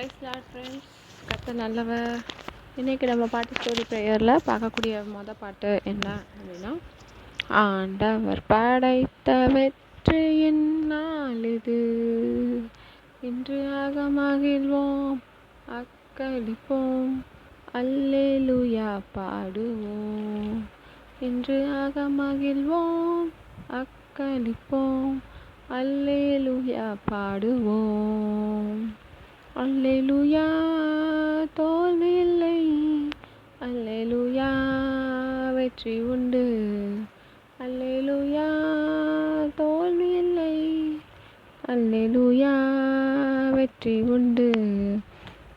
Price lot friends கத்த நல்லவ. இன்றைக்கி நம்ம பாட்டு ஸ்டோரி ப்ரேயரில் பார்க்கக்கூடிய மொதல் பாட்டு என்ன அப்படின்னா ஆண்டவர் படைத்த வெற்றியின் நாள் இது. இன்று ஆக மகிழ்வோம் அக்களிப்போம் அல்லேலுயா பாடுவோம். இன்று ஆக மகிழ்வோம் அக்களிப்போம் அல்லேலுயா பாடுவோம். அல்லேலுயா தோல்வியில்லை அல்லேலுயா வெற்றி உண்டு. அல்லேலுயா தோல்வியில்லை அல்லேலுயா வெற்றி உண்டு.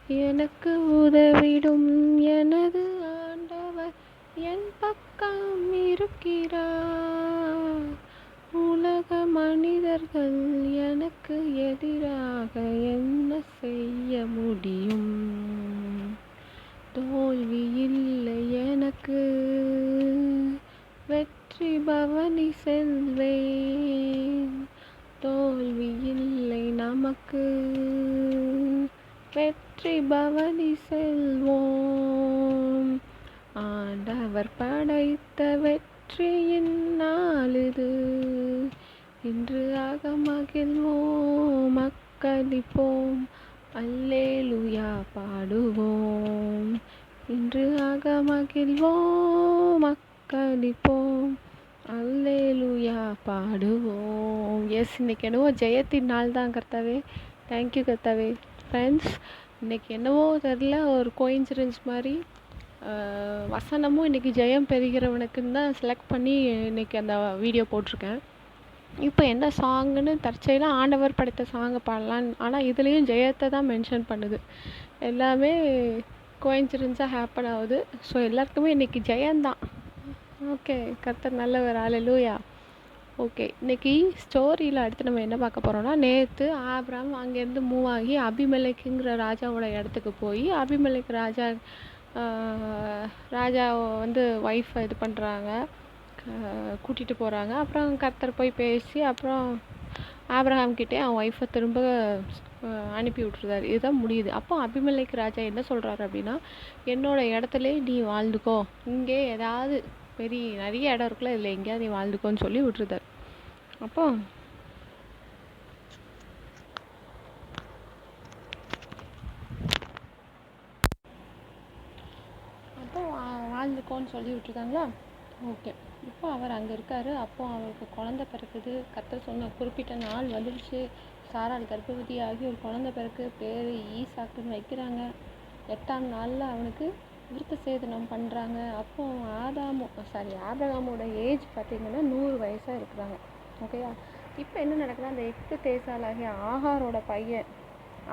எனக்கு உதவிடும் எனது ஆண்டவர் என் பக்கம் இருக்கிறார். உலக மனிதர்கள் எனக்கு எதிராக என்ன செய்ய முடியும்? தோல்வி இல்லை எனக்கு. வெற்றி பவனி செல்வேன். தோல்வி இல்லை நமக்கு. வெற்றி பவனி செல்வோம். ஆண்டவர் படைத்த வெற்றியின் நாளிது இன்று ஆக மகிழ்வோம் மக்களிப்போம் அல்லேலுயா பாடுவோம். இன்று ஆக மகிழ்வோம் மக்களிப்போம் அல்லேலுயா பாடுவோம். எஸ் இன்னைக்கு என்னவோ ஜெயத்தின் நாள் தான் கர்த்தாவே. தேங்க்யூ கர்த்தாவே. ஃப்ரெண்ட்ஸ் இன்னைக்கு என்னவோ தெரில ஒரு கோயின்சிடன்ஸ் மாதிரி. வசனமும் இன்றைக்கி ஜெயம் பெறுகிறவனுக்குன்னு தான் செலக்ட் பண்ணி இன்னைக்கு அந்த வீடியோ போட்டிருக்கேன். இப்போ என்ன சாங்குன்னு தற்செயலாக ஆண்டவர் படைத்த சாங்கை பாடலான்னு ஆனால் இதுலேயும் ஜெயத்தை தான் மென்ஷன் பண்ணுது. எல்லாமே கோயின்சிடன்ஸாக ஹேப்பன் ஆகுது. ஸோ எல்லாருக்குமே இன்றைக்கி ஜெயந்தான். ஓகே கர்த்தர் நல்லவர். ஆலலூயா ஓகே இன்றைக்கி ஸ்டோரியில் அடுத்து நம்ம என்ன பார்க்க போகிறோம்னா நேற்று ஆப்ராம் அங்கேருந்து மூவ் ஆகி அபிமலைக்குங்கிற ராஜாவோட இடத்துக்கு போய் அபிமலைக்கு ராஜா ராஜா வந்து ஒய்ஃபை இது பண்ணுறாங்க கூட்டிகிட்டு போகிறாங்க அப்புறம் கர்த்தர் போய் பேசி அப்புறம் ஆப்ரஹாம் கிட்டே அவன் ஒய்ஃபை திரும்ப அனுப்பி விட்டுருந்தாரு. இதுதான் முடியுது. அப்போ அபிமலைக்கு ராஜா என்ன சொல்கிறாரு அப்படின்னா என்னோடய இடத்துல நீ வாழ்ந்துக்கோ. இங்கே ஏதாவது பெரிய நிறைய இடம் இருக்குல்ல இதில் எங்கேயாவது நீ வாழ்ந்துக்கோன்னு சொல்லி விட்டுருந்தார். அப்போ அப்போ வாழ்ந்துக்கோன்னு சொல்லி விட்டுருக்காங்களா? ஓகே. இப்போ அவர் அங்கே இருக்கார். அப்போ அவருக்கு குழந்தை பிறக்குது. கர்த்தர் சொன்ன குறிப்பிட்ட நாள் வந்துடுச்சு சாராள் கர்ப்பவதியாகி ஒரு குழந்தை பிறக்கு பேர் ஈசாக்குன்னு வைக்கிறாங்க. எட்டாம் நாளில் அவனுக்கு விருத்த சேதனம் பண்ணுறாங்க அப்போ ஆதாமு சாரி ஆபிரகாமோட ஏஜ் பார்த்திங்கன்னா நூறு வயசாக இருக்கிறாங்க. ஓகேயா இப்போ என்ன நடக்குதுன்னா அந்த எட்டு தேசாலாகிய ஆகாரோட பையன்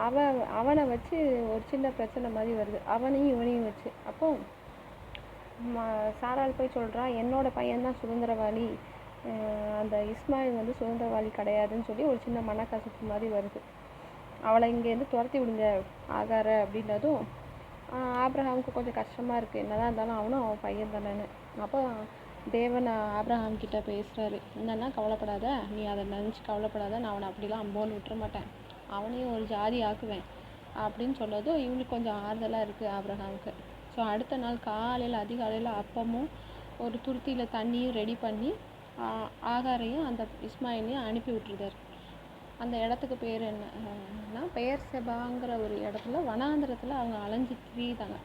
அவன் அவனை வச்சு ஒரு சின்ன பிரச்சனை மாதிரி வருது. அவனையும் இவனையும் வச்சு. அப்போ சாரால் போய் சொல்கிறா என்னோட பையன்தான் சுதந்திரவாளி அந்த இஸ்மாயில் வந்து சுதந்திரவாளி கிடையாதுன்னு சொல்லி ஒரு சின்ன மனக்கசப்பு மாதிரி வருது. அவளை இங்கேருந்து துரத்தி விடுங்க ஆகார அப்படின்னதும் ஆப்ரஹாமுக்கு கொஞ்சம் கஷ்டமாக இருக்குது என்னதான் இருந்தாலும் அவனும் அவன் பையன் தானேன்னு. அப்போ தேவன் ஆப்ரஹாம் கிட்ட பேசுகிறாரு என்னென்னா கவலைப்படாத. நீ அதை நினச்சி கவலைப்படாத. நான் அவனை அப்படிலாம் அம்போன்னு விட்டுற மாட்டேன். அவனையும் ஒரு ஜாதி ஆக்குவேன். அப்படின்னு சொன்னதும் இவனுக்கு கொஞ்சம் ஆறுதலாக இருக்குது ஆப்ரஹாமுக்கு. ஸோ அடுத்த நாள் காலையில் அதிகாலையில் அப்பமும் ஒரு துருத்தியில் தண்ணியும் ரெடி பண்ணி ஆ- ஆகாரையும் அந்த இஸ்மாயிலையும் அனுப்பி விட்டுருதாரு அந்த இடத்துக்கு பேர் என்னன்னா பெயர் செபாங்கிற ஒரு இடத்துல வனாந்திரத்தில் அவங்க அலைஞ்சு திரியுதாங்க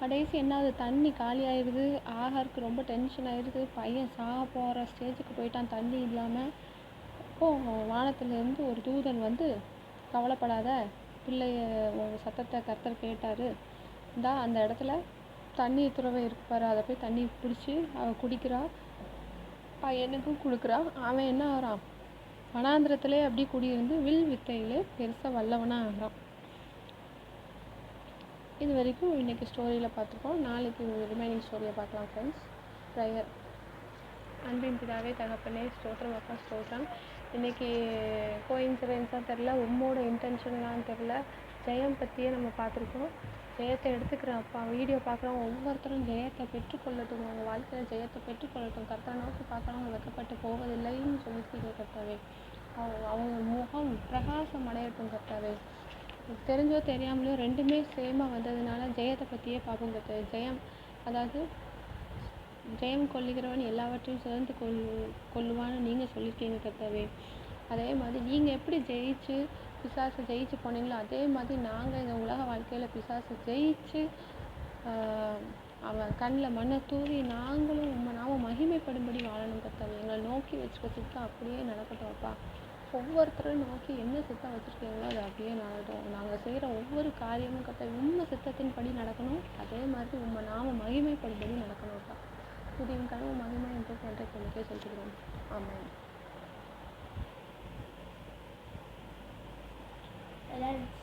கடைசி என்னாவது தண்ணி காலி ஆயிடுது ஆகாருக்கு ரொம்ப டென்ஷன் ஆயிடுது பையன் சாக போகிற ஸ்டேஜுக்கு போயிட்டான் தண்ணி இல்லாமல் அப்போ வானத்துலேருந்து ஒரு தூதன் வந்து கவலைப்படாத பிள்ளைய சத்தத்தை கர்த்தர் கேட்டார். இந்தா அந்த இடத்துல தண்ணி துறவை இருக்கு பாரு அதை போய் தண்ணி பிடிச்சி அவள் குடிக்கிறா. பையனுக்கும் கொடுக்குறா. அவன் என்ன ஆகிறான்? வனாந்திரத்திலே அப்படி குடியிருந்து வில் வித்தையிலே பெருசாக வல்லவனாக ஆகிறான். இது வரைக்கும் இன்றைக்கி ஸ்டோரியில் பார்த்துருக்கோம். நாளைக்கு ரிமைனிங் ஸ்டோரியை பார்க்கலாம் ஃப்ரெண்ட்ஸ் ப்ரேயர் அன்பின் பிதாவே தகப்பனே ஸ்தோத்திரம் அப்பா ஸ்தோத்திரம். இன்னைக்கு கோயின்சிடென்ஸாக தெரில உம்மோட இன்டென்ஷன்லாம் தெரில ஜெயம் பற்றியே நம்ம பார்த்துருக்கோம். ஜெயத்தை எடுத்துக்கிற அப்பா வீடியோ பார்க்குறவங்க ஒவ்வொருத்தரும் ஜெயத்தை பெற்றுக்கொள்ளட்டும். அவங்க வாழ்க்கையில் ஜெயத்தை பெற்றுக்கொள்ளட்டும். கர்த்தா நோக்கி பார்க்குறவங்க வெக்கப்பட்டு போவதில்லைன்னு சொல்லியிருக்கீங்க கர்த்தாவே. அவங்க அவங்க முகம் பிரகாசம் அடையட்டும் கர்த்தாவே. தெரிஞ்சோ தெரியாமலையோ ரெண்டுமே சேமாக வந்ததுனால ஜெயத்தை பற்றியே பார்ப்போம் கத்த ஜெயம் அதாவது ஜெயம் கொள்ளுகிறவன் எல்லாவற்றையும் சுதந்து கொள் கொள்ளுவான்னு நீங்கள் சொல்லியிருக்கீங்க கர்த்தாவே. அதே மாதிரி நீங்கள் எப்படி ஜெயிச்சு பிசாசை ஜெயிச்சு போனீங்களோ அதே மாதிரி நாங்கள் இந்த உலக வாழ்க்கையில் பிசாசை ஜெயிச்சு அவன் கண்ணில் மண்ணை தூவி நாங்களும் உண்மை நாம மகிமைப்படும்படி வாழணும் கர்த்தாவே. எங்களை நோக்கி வச்சுக்க சித்தம் அப்படியே நடக்கட்டும் அப்பா. ஒவ்வொருத்தரும் நோக்கி என்ன சித்தம் வச்சுருக்கீங்களோ அது அப்படியே நடக்கும் நாங்கள் செய்கிற ஒவ்வொரு காரியமும் கத்த உண்மை சித்தத்தின்படி நடக்கணும். அதே மாதிரி உண்மை நாம மகிமைப்படும்படி நடக்கணும் அப்பா. புதியும் கனவு மகிமை என்று கொண்டே கொண்டே சொல்கிறோம் ஆமாம் Yeah.